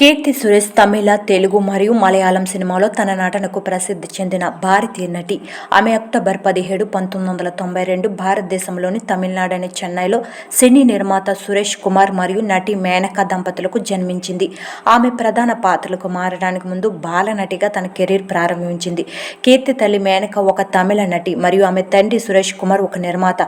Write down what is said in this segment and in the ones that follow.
కీర్తి సురేష్ తమిళ తెలుగు మరియు మలయాళం సినిమాలో తన నటనకు ప్రసిద్ధి చెందిన భారతీయ నటి ఆమె అక్టోబర్ పదిహేడు పంతొమ్మిది వందల తొంభై రెండు భారతదేశంలోని తమిళనాడు అనే చెన్నైలో సినీ నిర్మాత సురేష్ కుమార్ మరియు నటి మేనక దంపతులకు జన్మించింది. ఆమె ప్రధాన పాత్రలకు మారడానికి ముందు బాలనటిగా తన కెరీర్ ప్రారంభించింది. కీర్తి తల్లి మేనక ఒక తమిళ నటి మరియు ఆమె తండ్రి సురేష్ కుమార్ ఒక నిర్మాత.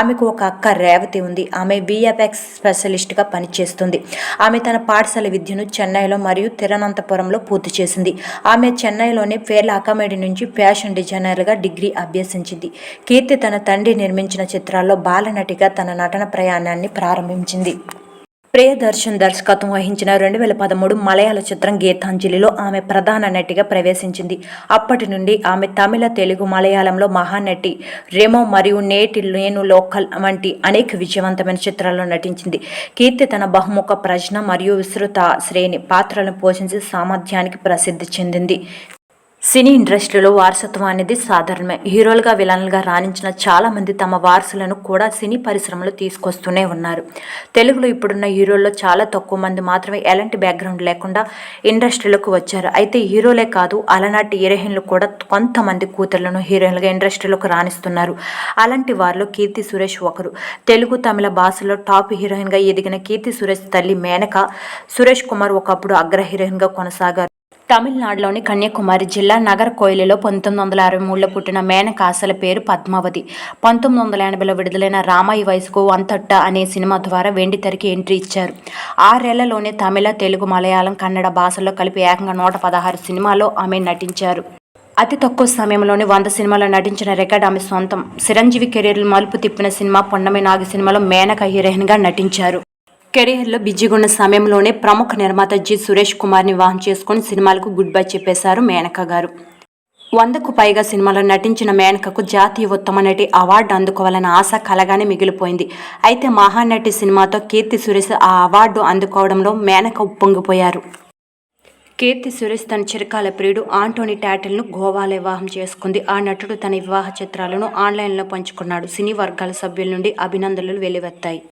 ఆమెకు ఒక అక్క రేవతి ఉంది. ఆమె విఎఫ్ఎక్స్ స్పెషలిస్ట్గా పనిచేస్తుంది. ఆమె తన పాఠశాల విద్యను చెన్నై చెన్నైలో మరియు తిరువనంతపురంలో పూర్తి చేసింది. ఆమె చెన్నైలోని ఫేర్ల అకామెడీ నుంచి ఫ్యాషన్ డిజైనర్గా డిగ్రీ అభ్యసించింది. కీర్తి తన తండ్రి నిర్మించిన చిత్రాల్లో బాలనటిగా తన నటన ప్రయాణాన్ని ప్రారంభించింది. ప్రియదర్శన్ దర్శకత్వం వహించిన రెండు వేల పదమూడు మలయాళ చిత్రం గీతాంజలిలో ఆమె ప్రధాన నటిగా ప్రవేశించింది. అప్పటి నుండి ఆమె తమిళ తెలుగు మలయాళంలో మహానటి రెమో మరియు నేటి నేను లోకల్ వంటి అనేక విజయవంతమైన చిత్రాల్లో నటించింది. కీర్తి తన బహుముఖ ప్రజ్ఞ మరియు విస్తృత శ్రేణి పాత్రలను పోషించి సామర్థ్యానికి ప్రసిద్ధి చెందింది. సినీ ఇండస్ట్రీలో వారసత్వం అనేది సాధారణమే. హీరోలుగా విలన్లుగా రాణించిన చాలామంది తమ వారసులను కూడా సినీ పరిశ్రమలో తీసుకొస్తూనే ఉన్నారు. తెలుగులో ఇప్పుడున్న హీరోల్లో చాలా తక్కువ మంది మాత్రమే ఎలాంటి బ్యాక్గ్రౌండ్ లేకుండా ఇండస్ట్రీలోకి వచ్చారు. అయితే హీరోలే కాదు అలనాటి హీరోయిన్లు కూడా కొంతమంది కూతుర్లను హీరోయిన్లుగా ఇండస్ట్రీలోకి రాణిస్తున్నారు. అలాంటి వారిలో కీర్తి సురేష్ ఒకరు. తెలుగు తమిళ భాషలో టాప్ హీరోయిన్గా ఎదిగిన కీర్తి సురేష్ తల్లి మేనక సురేష్ కుమార్ ఒకప్పుడు అగ్ర హీరోయిన్గా కొనసాగారు. తమిళనాడులోని కన్యాకుమారి జిల్లా నగర కోయిలలో పంతొమ్మిది వందల అరవై మూడులో పుట్టిన మేనక అసలు పేరు పద్మావతి. పంతొమ్మిది వందల ఎనభైలో విడుదలైన రామాయి వయసుకు అంతట్ట అనే సినిమా ద్వారా వెండి తెరకి ఎంట్రీ ఇచ్చారు. ఆరేళ్ళలోనే తమిళ తెలుగు మలయాళం కన్నడ భాషల్లో కలిపి ఏకంగా నూట పదహారు సినిమాల్లో ఆమె నటించారు. అతి తక్కువ సమయంలోనే వంద సినిమాలో నటించిన రికార్డ్ ఆమె సొంతం. చిరంజీవి కెరీర్లు మలుపు తిప్పిన సినిమా పొన్నమి నాగి సినిమాలో మేనక హీరోయిన్గా నటించారు. కెరీర్లో బిజీగా ఉన్న సమయంలోనే ప్రముఖ నిర్మాత జి. సురేష్ కుమార్ని వివాహం చేసుకుని సినిమాలకు గుడ్ బై చెప్పేశారు మేనక గారు. వందకు పైగా సినిమాలో నటించిన మేనకకు జాతీయ ఉత్తమ నటి అవార్డు అందుకోవాలన్న ఆశ కలగానే మిగిలిపోయింది. అయితే మహానటి సినిమాతో కీర్తి సురేష్ ఆ అవార్డు అందుకోవడంలో మేనక ఉప్పొంగిపోయారు. కీర్తి సురేష్ తన చిరకాల ప్రియుడు ఆంటోనీ టాటిల్ను గోవాలో వివాహం చేసుకుంది. ఆ నటుడు తన వివాహ చిత్రాలను ఆన్లైన్లో పంచుకున్నాడు. సినీ వర్గాల సభ్యుల నుండి అభినందనలు వెలువెత్తాయి